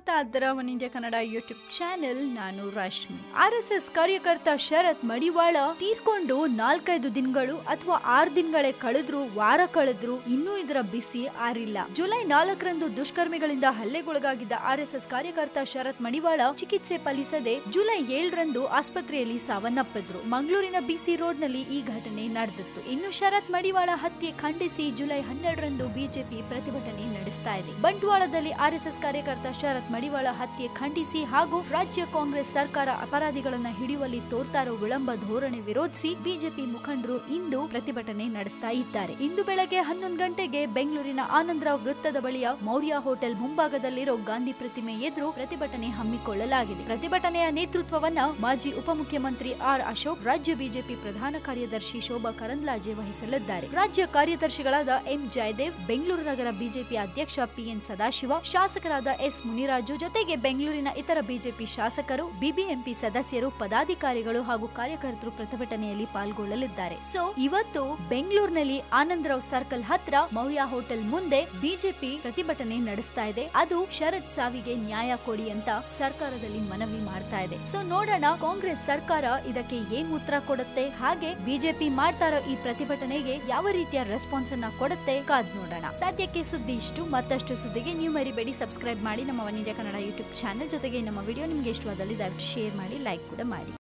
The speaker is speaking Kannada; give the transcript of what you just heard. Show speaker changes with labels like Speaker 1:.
Speaker 1: ನೋಡ್ತಾ ಇದ್ದೀರಾ one India Kannada YouTube channel, ನಾನು ರಶ್ಮಿ. ಆರ್ ಎಸ್ ಎಸ್ ಕಾರ್ಯಕರ್ತ ಶರತ್ ಮಡಿವಾಳ ತೀರ್ಕೊಂಡು ನಾಲ್ಕೈದು ದಿನಗಳು ಅಥವಾ ಆರು ದಿನಗಳೇ ಕಳೆದ್ರು, ವಾರ ಕಳೆದ್ರು ಇನ್ನೂ ಇದರ ಬಿಸಿ ಆರಿಲ್ಲ. ಜುಲೈ ನಾಲ್ಕರಂದು ದುಷ್ಕರ್ಮಿಗಳಿಂದ ಹಲ್ಲೆಗೊಳಗಾಗಿದ್ದ ಆರ್ ಎಸ್ ಎಸ್ ಕಾರ್ಯಕರ್ತ ಶರತ್ ಮಡಿವಾಳ ಚಿಕಿತ್ಸೆ ಫಲಿಸದೆ ಜುಲೈ ಏಳರಂದು ಆಸ್ಪತ್ರೆಯಲ್ಲಿ ಸಾವನ್ನಪ್ಪಿದ್ರು. ಮಂಗಳೂರಿನ ಬಿಸಿ ರೋಡ್ನಲ್ಲಿ ಈ ಘಟನೆ ನಡೆದಿತ್ತು. ಇನ್ನು ಶರತ್ ಮಡಿವಾಳ ಹತ್ಯೆ ಖಂಡಿಸಿ ಜುಲೈ ಹನ್ನೆರಡರಂದು ಬಿಜೆಪಿ ಪ್ರತಿಭಟನೆ ನಡೆಸ್ತಾ ಇದೆ. ಬಂಟ್ವಾಳದಲ್ಲಿ ಆರ್ಎಸ್ಎಸ್ ಕಾರ್ಯಕರ್ತ ಶರತ್ ಮಡಿವಾಳ ಹತ್ಯೆ ಖಂಡಿಸಿ ಹಾಗೂ ರಾಜ್ಯ ಕಾಂಗ್ರೆಸ್ ಸರ್ಕಾರ ಅಪರಾಧಿಗಳನ್ನ ಹಿಡಿಯುವಲ್ಲಿ ತೋರ್ತಾರೋ ವಿಳಂಬ ಧೋರಣೆ ವಿರೋಧಿಸಿ ಬಿಜೆಪಿ ಮುಖಂಡರು ಇಂದು ಪ್ರತಿಭಟನೆ ನಡೆಸ್ತಾ ಇದ್ದಾರೆ. ಇಂದು ಬೆಳಗ್ಗೆ ಹನ್ನೊಂದು ಗಂಟೆಗೆ ಬೆಂಗಳೂರಿನ ಆನಂದರಾವ್ ವೃತ್ತದ ಬಳಿಯ ಮೌರ್ಯ ಹೋಟೆಲ್ ಮುಂಭಾಗದಲ್ಲಿರೋ ಗಾಂಧಿ ಪ್ರತಿಮೆ ಎದುರು ಪ್ರತಿಭಟನೆ ಹಮ್ಮಿಕೊಳ್ಳಲಾಗಿದೆ. ಪ್ರತಿಭಟನೆಯ ನೇತೃತ್ವವನ್ನ ಮಾಜಿ ಉಪಮುಖ್ಯಮಂತ್ರಿ ಆರ್ ಅಶೋಕ್, ರಾಜ್ಯ ಬಿಜೆಪಿ ಪ್ರಧಾನ ಕಾರ್ಯದರ್ಶಿ ಶೋಭಾ ಕರಂದ್ಲಾಜೆ ವಹಿಸಲಿದ್ದಾರೆ. ರಾಜ್ಯ ಕಾರ್ಯದರ್ಶಿಗಳಾದ ಎಂ. ಜಯದೇವ್, ಬೆಂಗಳೂರು ನಗರ ಬಿಜೆಪಿ ಅಧ್ಯಕ್ಷ ಪಿಎನ್ ಸದಾಶಿವ, ಶಾಸಕರಾದ ಎಸ್. ಮುನಿರಾಜು ಜೊತೆಗೆ ಬೆಂಗಳೂರಿನ ಇತರ ಬಿಜೆಪಿ ಶಾಸಕರು, ಬಿಬಿಎಂಪಿ ಸದಸ್ಯರು, ಪದಾಧಿಕಾರಿಗಳು ಹಾಗೂ ಕಾರ್ಯಕರ್ತರು ಪ್ರತಿಭಟನೆಯಲ್ಲಿ ಪಾಲ್ಗೊಳ್ಳಲಿದ್ದಾರೆ. ಸೊ ಇವತ್ತು ಬೆಂಗಳೂರಿನಲ್ಲಿ ಆನಂದರಾವ್ ಸರ್ಕಲ್ ಹತ್ರ ಮೌರ್ಯ ಹೋಟೆಲ್ ಮುಂದೆ ಬಿಜೆಪಿ ಪ್ರತಿಭಟನೆ ನಡೆಸ್ತಾ ಇದೆ. ಅದು ಶರದ್ ಸಾವಿಗೆ ನ್ಯಾಯ ಕೊಡಿ ಅಂತ ಸರ್ಕಾರದಲ್ಲಿ ಮನವಿ ಮಾಡ್ತಾ ಇದೆ. ಸೊ ನೋಡೋಣ ಕಾಂಗ್ರೆಸ್ ಸರ್ಕಾರ ಇದಕ್ಕೆ ಏನ್ ಉತ್ತರ ಕೊಡುತ್ತೆ? ಹಾಗೆ ಬಿಜೆಪಿ ಮಾಡ್ತಾ ಇರೋ ಈ ಪ್ರತಿಭಟನೆಗೆ ಯಾವ ರೀತಿಯ ರೆಸ್ಪಾನ್ಸ್ ಅನ್ನ ಕೊಡುತ್ತೆ? ಕಾದ್ ನೋಡೋಣ. ಸದ್ಯಕ್ಕೆ ಸುದ್ದಿ ಇಷ್ಟು. ಮತ್ತಷ್ಟು ಸುದ್ದಿಗೆ ನೀವು ಮರಿಬೇಡಿ. ಸಬ್ಸ್ಕ್ರೈಬ್ ಮಾಡಿ. ನಮ್ಮ ಇಂಡಿಯಾ ಕನ್ನಡ ಯೂಟ್ಯೂಬ್ ಚಾನೆಲ್ ಜೊತೆಗೆ ನಮ್ಮ ವಿಡಿಯೋ ನಿಮಗೆ ಇಷ್ಟವಾದಲ್ಲಿ ದಯವಿಟ್ಟು ಶೇರ್ ಮಾಡಿ, ಲೈಕ್ ಕೂಡ ಮಾಡಿ.